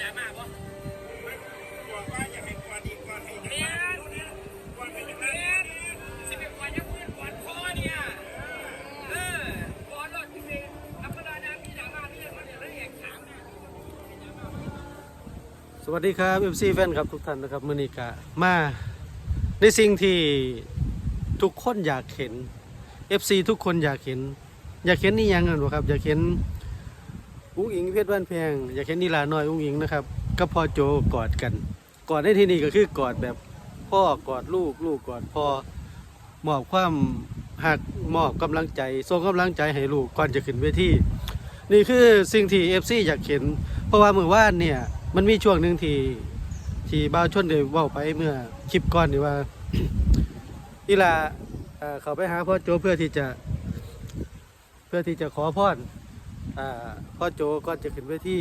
ดราม่าบ่บอกว่าอยากให้กวนอีกกวนให้เมียนกวนให้จังเมีนั้นยนสิเป็นกวนยังเพื่อนกวนพ่อเนี่ยเออกวนรถจริงๆธรรมดานะมีดราม่ามีอะไรมันละเอียดขามนะสวัสดีครับ MC แฟนครับทุกท่านนะครับมือนี้กะมาในสิ่งที่ทุกคนอยากเห็น FC ทุกคนอยากเห็น อยากเห็นนี่ยังกันวะครับ อยากเห็น อุ้งอิงเพชรบ้านแพงอยากเห็นนีลาน้อยอุ้งอิงนะครับกับพ่อโจกอดกัน กอดในที่นี่ก็คือกอดแบบพ่อกอดลูกลูกกอดพ่อมอบความหักมอบกำลังใจส่งกำลังใจให้ลูกก่อนจะขึ้นเวทีนี่คือสิ่งที่ FC อยากเห็น เพราะว่าเมื่อวานเนี่ยมันมีช่วงหนึ่งที่ที่บ้าวชนได้เว่าไปเมื่อคลิปก่อนนี่ว่าอีลาเขาไปหาพ่อโจเพื่อที่จะ เพื่อที่จะขอพรอ่า พ่อโจก็จะขึ้นเวที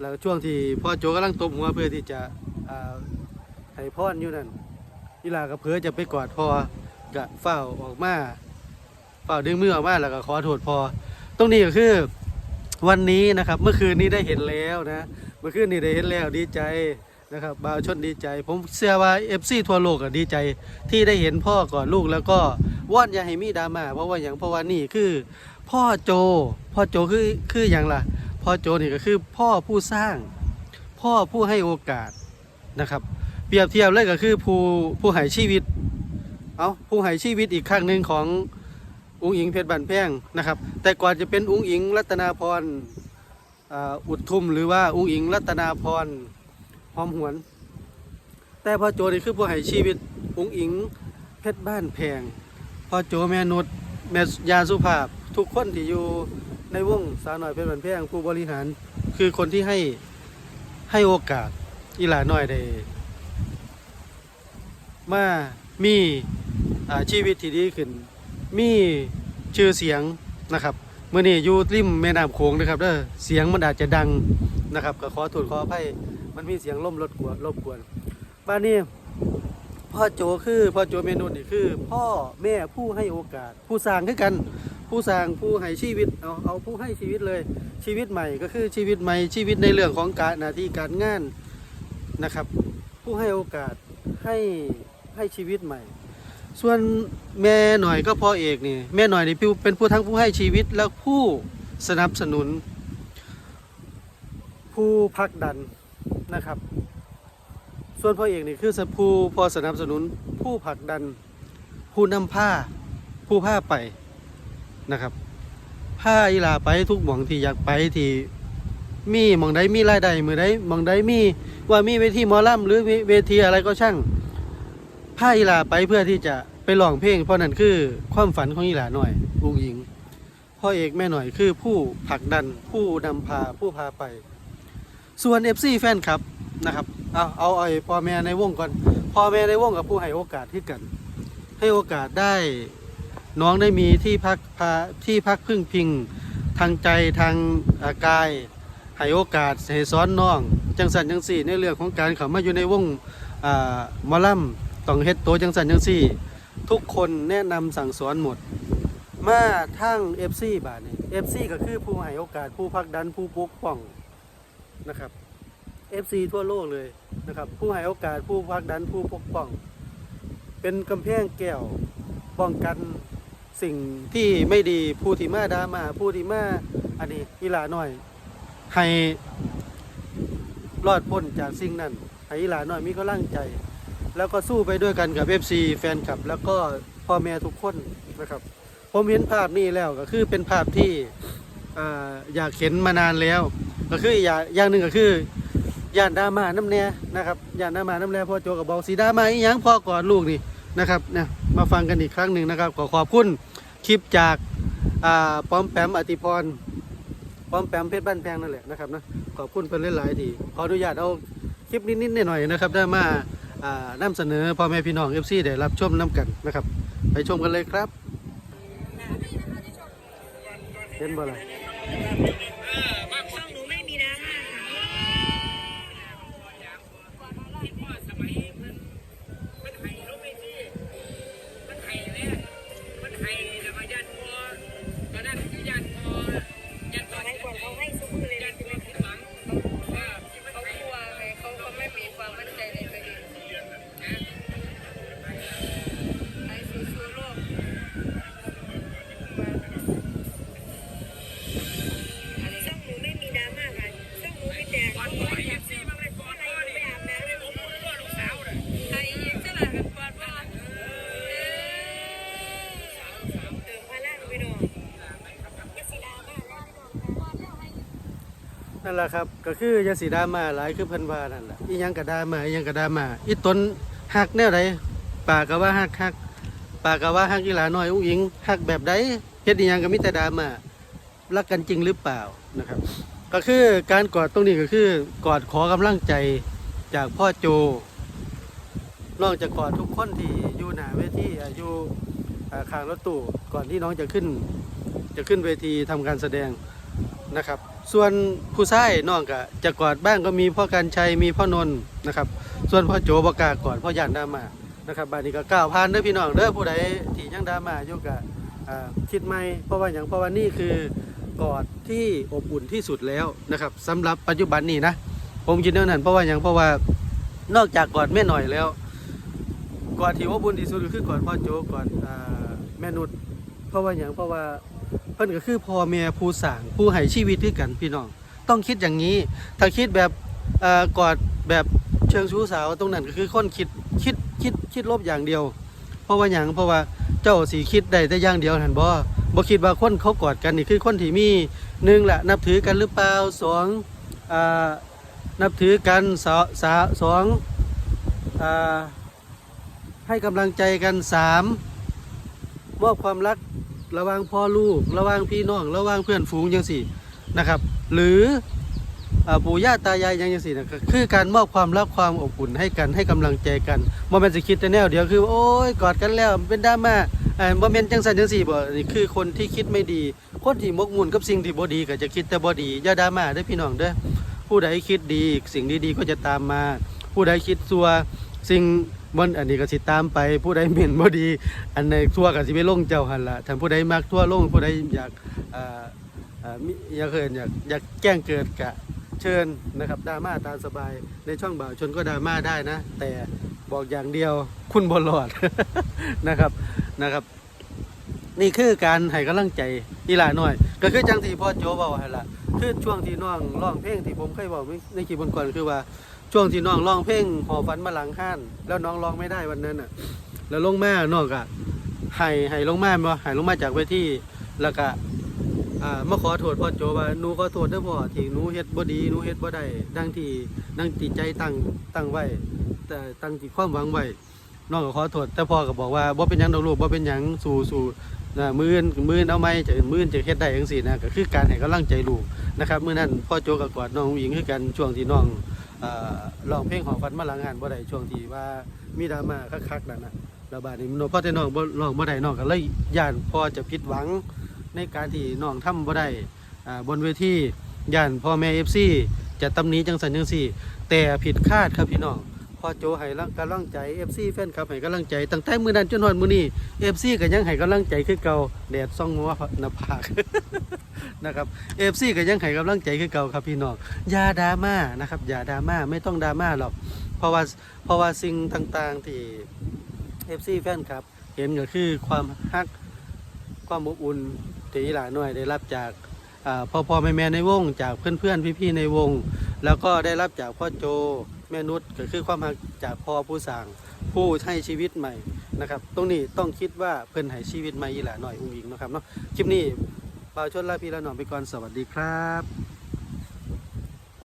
แล้วช่วงที่พ่อโจกำลังตบหัวเพื่อที่จะให้พรอยู่นั่นอีลาก็เพื่อจะไปกอดพ่อกะเฝ้าออกมาเฝ้าดึงมือออกมาแล้วก็ขอโทษพ่อตรงนี้ก็คือวันนี้นะครับ เมื่อคืนนี้ได้เห็นแล้วนะ เมื่อคืนนี้ได้เห็นแล้วดีใจนะครับบ่าวชนดีใจ ผมเชื่อว่า FC ทั่วโลกก็ดีใจ ที่ได้เห็นพ่อก่อนลูกแล้วก็ว่อนอย่าให้มีดราม่าเพราะว่าอย่างเพราะว่านี่คือ พ่อโจ พ่อโจคือคืออย่างล่ะ พ่อโจนี่ก็คือพ่อผู้สร้าง พ่อผู้ให้โอกาสนะครับ เปรียบเทียบเลยก็คือผู้ผู้ให้ชีวิต เอาผู้ให้ชีวิตอีกครั้งหนึ่งของอุ้งอิงเพชรบันแพงนะครับ แต่ก่อนจะเป็นอุ้งอิงรัตนาพรอ่าอุดทุมหรือว่าอุ้งอิงรัตนาพรหอมหวน แต่พ่อโจนี่คือผู้ให้ชีวิตอุ้งอิงเพชรบ้านแพงพ่อโจแม่นุชแม่ยาสุภาพ ทุกคนที่อยู่ในวงสาวหน่อยเพชรบ้านแพงผู้บริหาร คือคนที่ให้ให้โอกาสอีหลาน้อยได้มามีชีวิตที่ดีขึ้น มีชื่อเสียงนะครับเมื่อนี้อยู่ริมแม่น้ำโขงนะครับเด้อเสียงมันอาจจะดังนะครับก็ขอโทษขออภัยมันมีเสียงล่มรบกวนรบกวนบ้านนี้ พ่อโจคือพ่อโจเมนูนี่คือ พ่อแม่ผู้ให้โอกาส ผู้สร้างคือกัน ผู้สร้างผู้ให้ชีวิตเอาเอาผู้ให้ชีวิตเลย ชีวิตใหม่ก็คือชีวิตใหม่ชีวิตในเรื่องของการหน้าที่การงานนะครับ ผู้ให้โอกาสให้ให้ชีวิตใหม่ ส่วนแม่หน่อยก็พ่อเอกนี่แม่หน่อยนี่เป็นผู้ทั้งผู้ให้ชีวิตและผู้สนับสนุน ผู้ผลักดันนะครับ ส่วนพ่อเอกนี่คือผู้พอสนับสนุนผู้ผลักดันผู้นำผ้าผู้ผ้าไปนะครับผ้าอีหลาไปทุกหม่องที่อยากไปที่มีหม่องใดมีรายได้มือใดหม่องใดมีว่ามีเวทีมอลำหรือเวทีอะไรก็ช่างพาอีหลาไปเพื่อที่จะไปร้องเพลง เพราะนั่นคือความฝันของอีหลาหน่อยผู้หญิงพ่อเอกแม่หน่อยคือผู้ผลักดันผู้นำพาผู้พาไป ส่วน FC แฟนครับ นะครับเอาเอาไอ้พ่อแม่ในวงก่อนพ่อแม่ในวงกับผู้ให้โอกาสที่กัน ให้โอกาสได้น้องได้มีที่พักพาที่พักพึ่งพิงทางใจทางากายให้โอกาสให้สอนน้อง จังสันจังสี่ในเรื่องของการเข้ามาอยู่ในวงมอลำต้องเฮ็ดโตจังสันจังซี่ ทุกคนแนะนำสั่งสอนหมด มาทั้ง FC บาทนี่ FC ก็คือผู้ให้โอกาสผู้พักดันผู้ปกป้องนะครับ FC ทั่วโลกเลยนะครับ ผู้ให้โอกาสผู้พักดันผู้ปกป้อง เป็นกำแพงแก้วป้องกันสิ่งที่ไม่ดีผู้ที่มาดามาผู้ที่มาอันนี้อีหลาหน่อย ให้รอดพ้นจากสิ่งนั้นให้อีหลาหน่อยมีกำลังใจ แล้วก็สู้ไปด้วยกันกับ FC แฟนคลับ แล้วก็พ่อแม่ทุกคนนะครับ ผมเห็นภาพนี้แล้วก็คือเป็นภาพที่ออยากเห็นมานานแล้ว ก็คืออย่างอย่างหนึ่งก็คือ ย่านดามาน้ำเนียนะครับย่านดามาน้ำเนียพ่อโจกับบอกสีดามาอีหยังพ่อกอดลูกนี่นะครับเนี่ยมาฟังกันอีกครั้งหนึ่งนะครับ ขอขอบคุณคลิปจากอ่าป้อมแปมอติพรป้อมแปมเพชรบ้านแพงนั่นแหละนะครับนะขอบคุณเป็นหลายๆทีขออนุญาตเอาคลิปนิดๆหน่อยๆนะครับได้มาอ่านำเสนอพ่อแม่พี่น้องเอฟซีได้รับชมน้ำกันนะครับ ไปชมกันเลยครับ เห็นบ่ล่ะ นแหละครับ ก็คือยาสีดามาหลายคือเพิ่นว่านั่นแหละอีหยังก็ดรามาอีหยังก็ดามาอีต้นหักแนวใดปากก็ว่าหักหักปากก็ว่าหักอีหลาน้อยอุ้งอิงหักแบบใดเฮ็ดอีหยังก็มีแต่ดามารักกันจริงหรือเปล่านะครับ ก็คือการกอดตรงนี้ก็คือกอดขอกำลังใจจากพ่อโจนอกจากกอดทุกคนที่อยู่หน้าเวทีอยู่ข้างรถตู้ก่อนที่น้องจะขึ้น จะขึ้นเวทีทำการแสดงนะครับ ส่วนผู้ชายน้องก็จะกอดบ้างก็มีพ่อการชัยมีพ่อนนท์นะครับ ส่วนพ่อโจบกากอดพ่อยานดามานะครับบานนี้ก็ก้าวผ่านเด้อพี่น้องเด้อผู้ใดที่ยังดามาอยู่กับอ่าคิดไม่เพราะว่าอย่างเพราะว่านี่คือกอดที่อบอุ่นที่สุดแล้วนะครับสำหรับปัจจุบันนี้นะผมคิดเท่านั้นเพราะว่าอย่างเพราะว่านอกจากกอดแม่หน่อยแล้วกอดที่อบอุ่นที่สุดคือกอดพ่อโจกอดอ่าแม่นุชเพราะว่าอย่างเพราะว่า เพิ่นก็คือพ่อแม่ผู้สร้างผู้ให้ชีวิตด้วยกันพี่น้อง ต้องคิดอย่างนี้ ถ้าคิดแบบเอ่อกอดแบบเชิงชู้สาวตรงนั้นก็คือคนคิดคิดคิดคิดลบอย่างเดียว เพราะว่าอย่างเพราะว่าเจ้าสีคิดได้แต่อย่างเดียวหันบ่บ่คิดว่าคนเขากอดกันนี่คือคนที่มีหนึ่งละนับถือกันหรือเปล่าสองอ่านับถือกันสอสาสองอ่าให้กำลังใจกันสามมอบความรัก ระว่างพ่อลูก ระว่างพี่น้อง ระว่างเพื่อนฝูงยังสี่นะครับ หรือปู่ย่าตายายยังยังสี่นะก็คือการมอบความรักความอบอุ่นให้กันให้กำลังใจกันบ่แมนสิคิดแต่แนวเดียวคือ โอ้ยกอดกันแล้วเป็นดราม่าเอ่อบ่แมนจังซั่นจังสี่บ่นี่คือคนที่คิดไม่ดี คนที่มกมุ่นกับสิ่งที่บ่ดีก็จะคิดแต่บ่ดีอย่าดราม่าเด้พี่น้องเด้อผู้ใดคิดดี สิ่งดีๆก็จะตามมา ผู้ใดคิดซัวสิ่ง มันอันนี้ก็สิตามไปผู้ใดเหม็นบ่ดี อันในทั่วก็สิไปลงเจ้าหันละท่านผู้ใดมักทั่วลงผู้ใดอยากอ่าอ่ามิอยากเกินอยากอยากแกล้งเกิดกะเชิญนะครับดราม่าตามสบายในช่องบ่าวชนก็ดราม่าได้นะ แต่บอกอย่างเดียวคุณบอลอด นะครับนะครับ นี่คือการให้กำลังใจอีหลาหน่อย ก็คือจังที่พ่อโจบอกหั่นละคือช่วงที่น้องร้องเพลงที่ผมเคยบอกในคลิปก่อนคือว่า ช่วงที่น้องร้องเพลงหอฝันมาหลังห้าน แล้วน้องร้องไม่ได้วันนั้นอะ แล้วลงมาน้องก็ให้ให้ลงมาบ่ให้ลงมาจากเวทีแล้วก็อ่ามาขอโทษพ่อโจว่าหนูขอโทษเด้พ่อที่หนูเฮ็ดบ่ดีหนูเฮ็ดบ่ได้ดังที่ดังที่ใจตั้งตั้งไว้ แต่ตั้งที่ความหวังไว้น้องก็ขอโทษแต่พ่อก็บอกว่าบ่เป็นหยังดอกลูกบ่เป็นหยังสู้สู้นะมื้ออื่นมื้ออื่นเอาไหมจะมื้ออื่นจะเฮ็ดได้จังซี่นะก็คือการให้กำลังใจลูกนะครับมื้อนั้นพ่อโจก็กอดน้องหญิงคือกันช่วงที่น้อง อ่าร้องเพลงของฟันมาหลังงานบ่ได้ช่วงที่ว่ามีดราม่าคักๆนั่นน่ะระบาดนี้น้องพ่อแต่น้องบ่น้องบ่ได้น้องก็เลยย่านพ่อจะผิดหวังในการที่น้องทำบ่ได้บนเวทีย่านพ่อแม่ FC จะตำหนิจังสันจังสี่ แต่ผิดคาดครับพี่น้อง พ่อโจให้กำลังใจ FC แฟนคลับให้กำลังใจตั้งแต่มือนั้นจนฮอดมือนี้ FC ก็ยังให้กำลังใจคือเก่าแดดส่องหัวหน้าผากนะครับ FC ก็ยังให้กำลังใจคือเก่าครับพี่น้องอย่าดราม่านะครับอย่าดราม่าไม่ต้องดราม่าหรอก เพราะว่าเพราะว่าสิ่งต่างๆที่เอฟซีแฟนครับ เห็นก็คือความฮักความอบอุ่นที่หลาหน่อยได้รับจากพ่อพ่อแม่แม่ในวง จากเพื่อนเพื่อนพี่พี่ๆในวง แล้วก็ได้รับจากพ่อโจ แม่นุษย์ก็คือความหักจากพ่อผู้สร้างผู้ให้ชีวิตใหม่นะครับ ตรงนี้ต้องคิดว่าเพิ่นให้ชีวิตใหม่อีหละหน่อยอุ้งอิงนะครับเนาะคลิปนี้บ่าวชนลาพี่ละหน่อยไปก่อนสวัสดีครับ